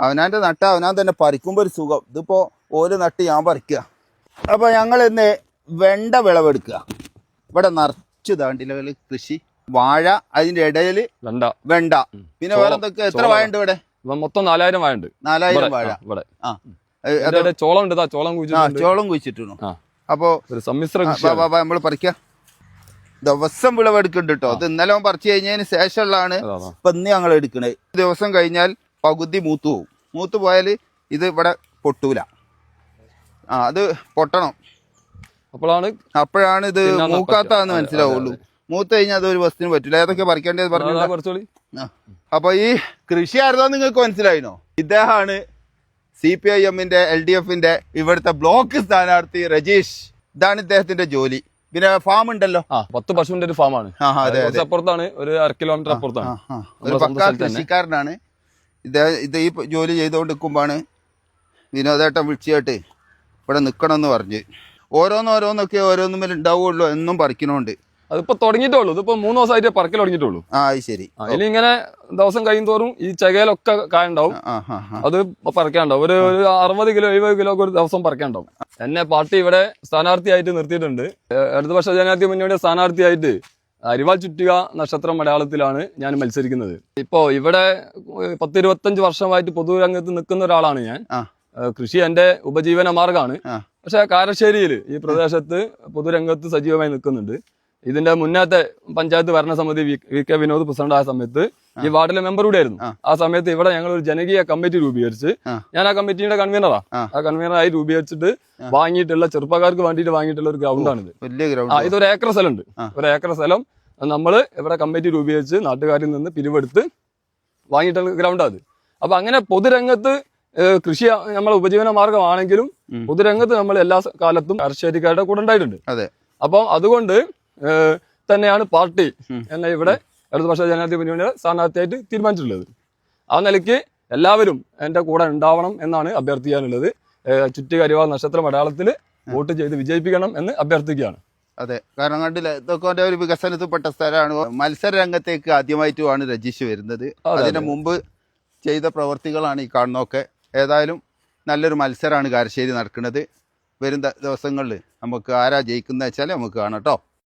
അവനാന്റെ നട്ട അവനാൻ തന്നെ പറിക്കുമ്പോൾ ഒരു സുഖം. ഇതിപ്പോൾ ഓൽ നട്ട് ഞാൻ പറിക്കുക അപ്പോൾ ഞങ്ങൾ ഇന്ന് വെണ്ട വിളവെടുക്കുക ഇവിടെ നിറച്ച് താണ്ടിലകൾ കൃഷി. വാഴ അതിന്റെ ഇടയിൽ വെണ്ട. വെണ്ട. പിന്നെ വേറെ എന്തൊക്കെ എത്ര വാഴ ഉണ്ട് ഇവിടെ? ഇവ മൊത്തം നാലായിരം വാഴ ഉണ്ട് നാലായിരം വാഴ. ഇവിടെ. ആ. ചോളം ഉണ്ട് ചോളം കുഴിച്ചിട്ടുണ്ട്. ചോളം കുഴിച്ചിട്ടു അപ്പോൾ സമ്മിശ്ര നമ്മൾ പറിക്കാം. ദിവസം വിളവെടുക്കുന്നുണ്ട് കേട്ടോ അത് ഇന്നലെ പറിച്ചു കഴിഞ്ഞതിന് ശേഷമുള്ളതാണ് ഇപ്പൊ ഇന്ന് ഞങ്ങൾ എടുക്കണേ ദിവസം കഴിഞ്ഞാൽ പകുതി മൂത്തു പോവും. മൂത്ത് പോയാൽ ഇത് ഇവിടെ പൊട്ടൂല. ആ അത് പൊട്ടണം. അപ്പോഴാണ് അപ്പോഴാണ് ഇത് മൂക്കാത്താന്ന്. മനസ്സിലാവുള്ളൂ. മൂത്ത് കഴിഞ്ഞാൽ അത് ഒരു വസ്തുവിന് പറ്റില്ല ഏതൊക്കെ പറിക്കേണ്ടത് പറഞ്ഞു അപ്പൊ ഈ കൃഷി ആയിരുന്നോ നിങ്ങൾക്ക് മനസ്സിലായിനോ? ഇദ്ദേഹമാണ് സി പി ഐ എമ്മിന്റെ എൽ ഡി എഫിന്റെ ഇവിടുത്തെ ബ്ലോക്ക് സ്ഥാനാർത്ഥി രജീഷ്. ഇതാണ് ഇദ്ദേഹത്തിന്റെ ജോലി. പിന്നെ ഫാം ഉണ്ടല്ലോ. പത്ത് പശുവിന്റെ ഒരു ഫാമാണ് അപ്പുറത്താണ് ഒരു അര കിലോമീറ്റർ അപ്പുറത്താണ്. കൃഷിക്കാരനാണ് ഇദ്ദേഹം ഇത് ഈ ജോലി ചെയ്തുകൊണ്ട് നിൽക്കുമ്പോഴാണ് വിനോദേട്ടൻ വിളിച്ചിട്ട് ഇവിടെ നിൽക്കണമെന്ന് പറഞ്ഞ്. ഓരോന്നോരോന്നൊക്കെ ഓരോന്നും ഉണ്ടാവുള്ളൂ എന്നും പറിക്കണോണ്ട്. അതിപ്പോ തുടങ്ങിയിട്ടുള്ളൂ ഇതിപ്പോ മൂന്ന് ദിവസമായിട്ട് പറക്കൽ തുടങ്ങിയിട്ടുള്ളൂ. ആ ശരി. അതിൽ ഇനി ഇങ്ങനെ ദിവസം കഴിയും തോറും ഈ ചകയിലൊക്കെ കായുണ്ടാവും. അത് പറക്കാണ്ടാവും ഒരു ഒരു അറുപത് കിലോ എഴുപത് കിലോ ഒക്കെ ഒരു ദിവസം പറക്കാണ്ടാവും എന്നെ പാർട്ടി ഇവിടെ സ്ഥാനാർത്ഥിയായിട്ട് നിർത്തിയിട്ടുണ്ട്. ഇടതുപക്ഷ ജനാധിപത്യ മുന്നണിയുടെ സ്ഥാനാർത്ഥിയായിട്ട് അരിവാൾ ചുറ്റുക നക്ഷത്രം മലയാളത്തിലാണ് ഞാൻ മത്സരിക്കുന്നത്. ഇപ്പോ ഇവിടെ പത്തിരുപത്തഞ്ച് പത്ത് ഇരുപത്തഞ്ച് വർഷമായിട്ട് പൊതുരംഗത്ത് നിൽക്കുന്ന ഒരാളാണ് ഞാൻ. കൃഷി എന്റെ ഉപജീവന മാർഗമാണ്. പക്ഷെ കാരശ്ശേരിയിൽ ഈ പ്രദേശത്ത് പൊതുരംഗത്ത് സജീവമായി നിൽക്കുന്നുണ്ട്. ഇതിന്റെ മുന്നത്തെ പഞ്ചായത്ത് ഭരണസമിതി വി കെ വിനോദ് പ്രസിഡന്റ് ആ സമയത്ത് ഈ വാർഡിലെ മെമ്പർ കൂടെ ആയിരുന്നു. ആ. സമയത്ത് ഇവിടെ ഞങ്ങൾ ഒരു ജനകീയ കമ്മിറ്റി രൂപീകരിച്ച്. ഞാൻ ആ കമ്മിറ്റിയുടെ കൺവീനറാ. ആ. കൺവീനറായി രൂപീകരിച്ചിട്ട് വാങ്ങിയിട്ടുള്ള ചെറുപ്പക്കാർക്ക് വേണ്ടിയിട്ട് വാങ്ങിയിട്ടുള്ള ഒരു ഗ്രൗണ്ടാണിത് ഇതൊരു ഏക്കർ സ്ഥലമുണ്ട്. ഉണ്ട് ഒരു ഏക്കർ സ്ഥലം. നമ്മൾ ഇവിടെ കമ്മിറ്റി രൂപീകരിച്ച് നാട്ടുകാരിൽ നിന്ന് പിരിവെടുത്ത് വാങ്ങിയിട്ടുള്ള ഗ്രൗണ്ടാണ് അത് അപ്പൊ അങ്ങനെ പൊതുരംഗത്ത് കൃഷി നമ്മളെ ഉപജീവന മാർഗമാണെങ്കിലും. പൊതുരംഗത്ത് നമ്മൾ എല്ലാ കാലത്തും കർഷകരിക്കാരുടെ കൂടെ ഉണ്ടായിട്ടുണ്ട്. അപ്പൊ അതുകൊണ്ട് തന്നെയാണ് പാർട്ടി. എന്ന ഇവിടെ ഇടതുപക്ഷ ജനാധിപത്യ മുന്നണിയുടെ സ്ഥാനാർത്ഥിയായിട്ട് തീരുമാനിച്ചിട്ടുള്ളത്. ആ നിലയ്ക്ക് എല്ലാവരും എന്റെ കൂടെ ഉണ്ടാവണം എന്നാണ് അഭ്യർത്ഥിക്കാനുള്ളത്. ചുറ്റുകരിവാൾ നക്ഷത്രം അടയാളത്തിൽ വോട്ട് ചെയ്ത് വിജയിപ്പിക്കണം എന്ന് അഭ്യർത്ഥിക്കുകയാണ്. അതെ. കാരണം കണ്ടില്ല ഇതൊക്കെ ഒരു വികസനത്തിൽപ്പെട്ട സ്ഥലമാണ്. മത്സര രംഗത്തേക്ക് ആദ്യമായിട്ടുമാണ് രജിഷ് വരുന്നത്. അതെ. അതിന് മുമ്പ് ചെയ്ത പ്രവർത്തികളാണ് ഈ കാണുന്നതൊക്കെ. ഏതായാലും നല്ലൊരു മത്സരമാണ് കാരശ്ശേരി നടക്കുന്നത്. വരും ദിവസങ്ങളിൽ നമുക്ക് ആരാ ജയിക്കുന്നത് വെച്ചാൽ നമുക്ക് കാണാം കേട്ടോ.